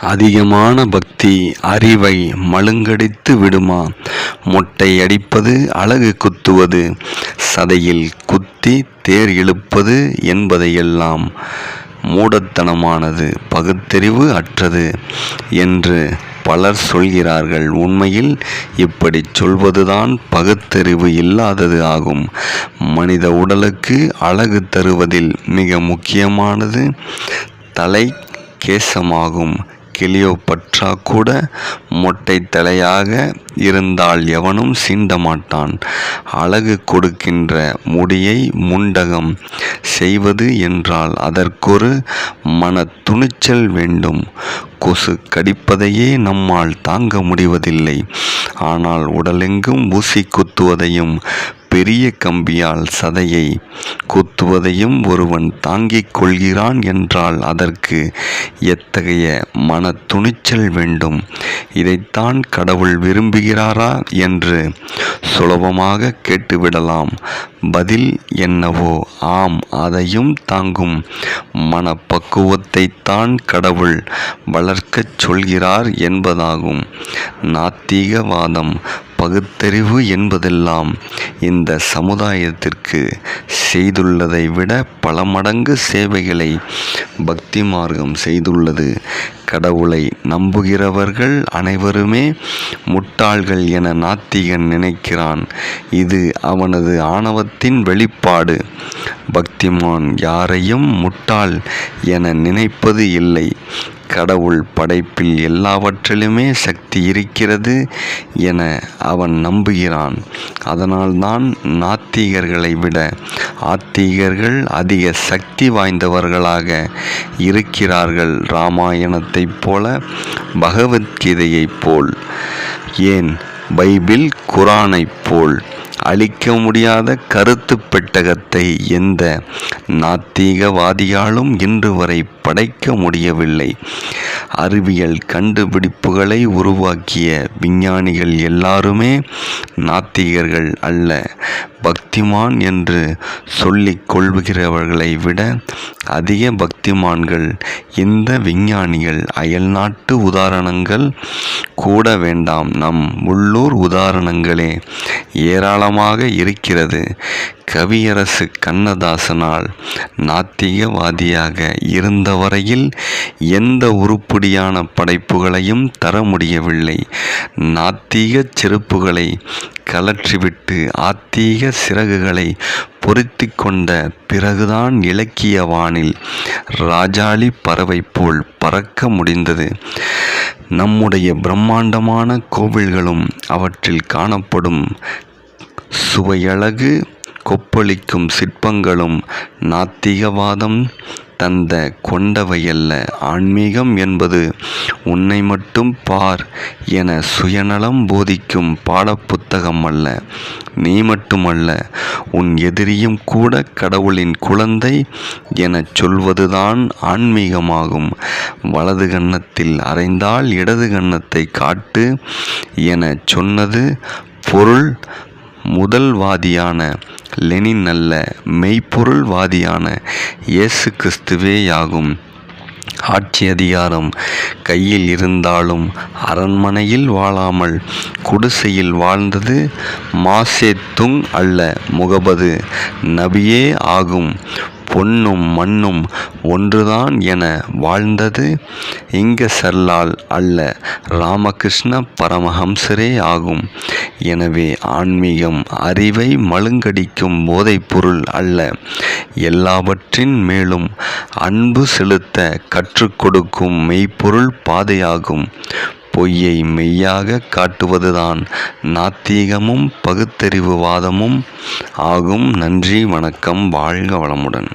அதிகமான பக்தி அறிவை மழுங்கடித்து விடுமா? மொட்டை அடிப்பது அழகு குத்துவது சதையில் குத்தி தேர் இழுப்பது என்பதையெல்லாம் மூடத்தனமானது பகுத்தறிவு அற்றது என்று பலர் சொல்கிறார்கள். உண்மையில் இப்படி சொல்வதுதான் பகுத்தறிவு இல்லாதது ஆகும். மனித உடலுக்கு அழகு தருவதில் மிக முக்கியமானது தலை கேசமாகும். கிளியோபட்ரா கூட மொட்டை தலையாக இருந்தால் எவனும் சீண்டமாட்டான். அழகு கொடுக்கின்ற முடியை முண்டகம் செய்வது என்றால் அதற்கொரு மன துணிச்சல் வேண்டும். கொசு கடிப்பதையே நம்மால் தாங்க முடிவதில்லை. ஆனால் உடலெங்கும் ஊசி குத்துவதையும் பெரிய கம்பியால் சதையை குத்துவதையும் ஒருவன் தாங்கிக் கொள்கிறான் என்றால் அதற்கு எத்தகைய மன துணிச்சல் வேண்டும்? இதைத்தான் கடவுள் விரும்புகிறாரா என்று சுலபமாக கேட்டுவிடலாம். பதில் என்னவோ? ஆம் அதையும் தாங்கும் மனப்பக்குவத்தைத்தான் கடவுள் வளர்க்கச் சொல்கிறார் என்பதாகும். நாத்திகவாதம் பகுத்தறிவு என்பதெல்லாம் இந்த சமுதாயத்திற்கு செய்துள்ளதை விட பல மடங்கு சேவைகளை பக்தி மார்க்கம் செய்துள்ளது. கடவுளை நம்புகிறவர்கள் அனைவருமே முட்டாள்கள் என நாத்திகன் நினைக்கிறான். இது அவனது ஆணவத்தின் வெளிப்பாடு. பக்திமான் யாரையும் முட்டாள் என நினைப்பது இல்லை. கடவுள் படைப்பில் எல்லாவற்றிலுமே சக்தி இருக்கிறது என அவன் நம்புகிறான். அதனால்தான் நாத்திகர்களை விட ஆத்திகர்கள் அதிக சக்தி வாய்ந்தவர்களாக இருக்கிறார்கள் ராமாயணத்தைப் போல பகவத்கீதையைப் போல். ஏன்? பைபிள் குரானைப் போல் அழிக்க முடியாத கருத்து பெட்டகத்தை எந்த நாத்திகவாதியாலும் இன்று வரை படைக்க முடியவில்லை. அறிவியல் கண்டுபிடிப்புகளை உருவாக்கிய விஞ்ஞானிகள் எல்லாருமே நாத்திகர்கள் அல்ல. பக்திமான் என்று சொல்லிக் கொள்கிறவர்களை விட அதிக பக்திமான்கள் இந்த விஞ்ஞானிகள். அயல்நாட்டு உதாரணங்கள் கூட வேண்டாம். நம் உள்ளூர் உதாரணங்களே ஏராளமாக இருக்கிறது. கவியரசு கண்ணதாசனால் நாத்திகவாதியாக இருந்த வரையில் எந்த உருப்படியான படைப்புகளையும் தர முடியவில்லை. நாத்திக செருப்புகளை கலற்றிவிட்டு ஆத்தீக சிறகுகளை பொருத்தி கொண்ட பிறகுதான் இலக்கிய வானில் ராஜாளி பறவை போல் பறக்க முடிந்தது. நம்முடைய பிரம்மாண்டமான கோவில்களும் அவற்றில் காணப்படும் சுவையழகு கொப்பளிக்கும் சிற்பங்களும் நாத்திகவாதம் தந்த கொண்டவையல்ல. ஆன்மீகம் என்பது உன்னை மட்டும் பார் என சுயநலம் போதிக்கும் பாடப்புத்தகம் அல்ல. நீ மட்டுமல்ல உன் எதிரியும் கூட கடவுளின் குழந்தை எனச் சொல்வதுதான் ஆன்மீகமாகும். வலது கன்னத்தில் அறைந்தால் இடது கன்னத்தை காட்டு எனச் சொன்னது பொருள் முதல்வாதியான லெனின் அல்ல மெய்ப்பொருள்வாதியான இயேசு கிறிஸ்துவேயாகும். ஆட்சி அதிகாரம் கையில் இருந்தாலும் அரண்மனையில் வாழாமல் குடிசையில் வாழ்ந்தது மாசே துங் அல்ல முகபது நபியே ஆகும். பொன்னும் மண்ணும் ஒன்றுதான் என வாழ்ந்தது. இங்கசர்லால் அல்ல ராமகிருஷ்ண பரமஹம்சரே ஆகும். எனவே ஆன்மீகம் அறிவை மழுங்கடிக்கும் போதைப்பொருள் அல்ல. எல்லாவற்றின் மேலும் அன்பு செலுத்த கற்றுக் கொடுக்கும் மெய்ப்பொருள் பாதையாகும். பொய்யை மெய்யாக காட்டுவதுதான் நாத்திகமும் பகுத்தறிவுவாதமும் ஆகும். நன்றி வணக்கம் வாழ்க வளமுடன்.